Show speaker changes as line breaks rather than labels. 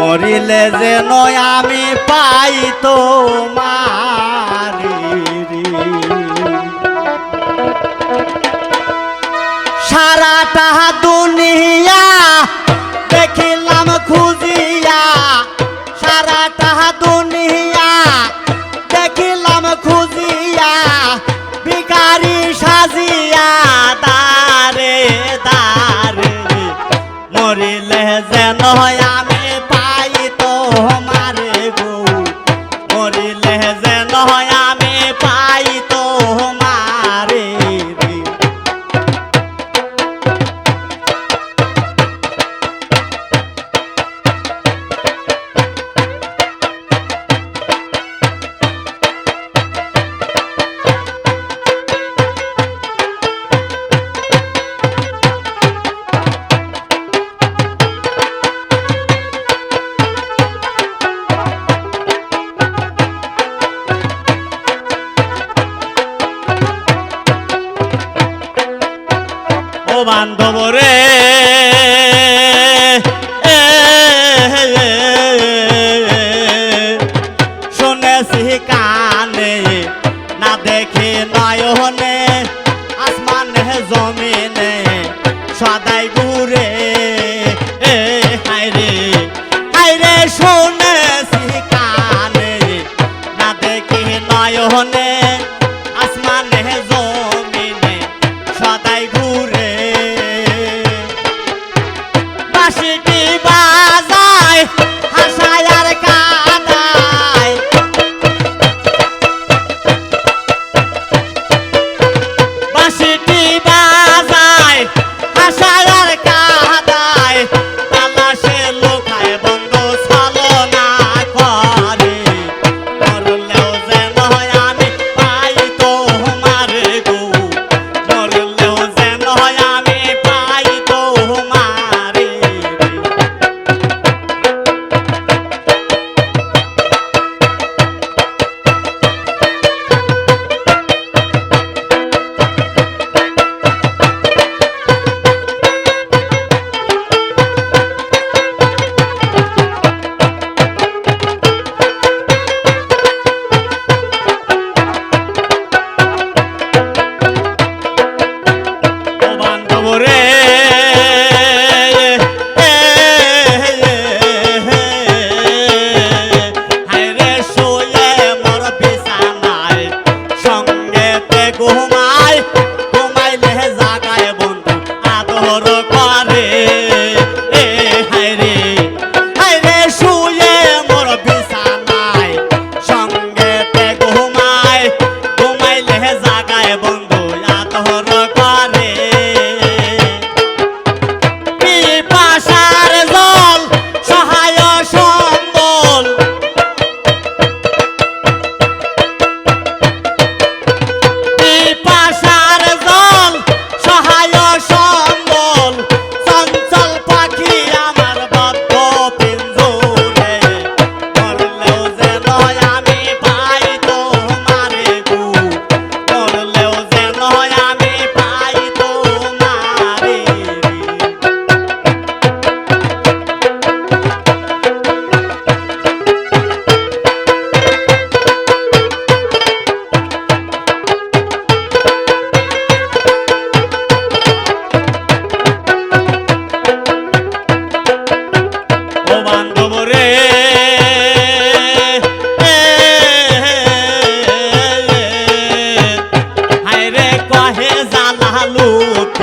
মরিলে যে নয় আমি পাই তো সারাটা দুনিয়া দেখিলাম, খুঁজিয়া। সারাটা দুনিয়া দেখিলাম, খুঁজিয়া। বিকারি সাজিয়া দারে দারে। মরিলে যে হয় হয় বান্ধব রে। শুনেছি কানে, না দেখি নয়নে, আসমানে জমিনে, সদাই ঘুরে। শুনেছি কানে, না দেখি নয়নে আলোতে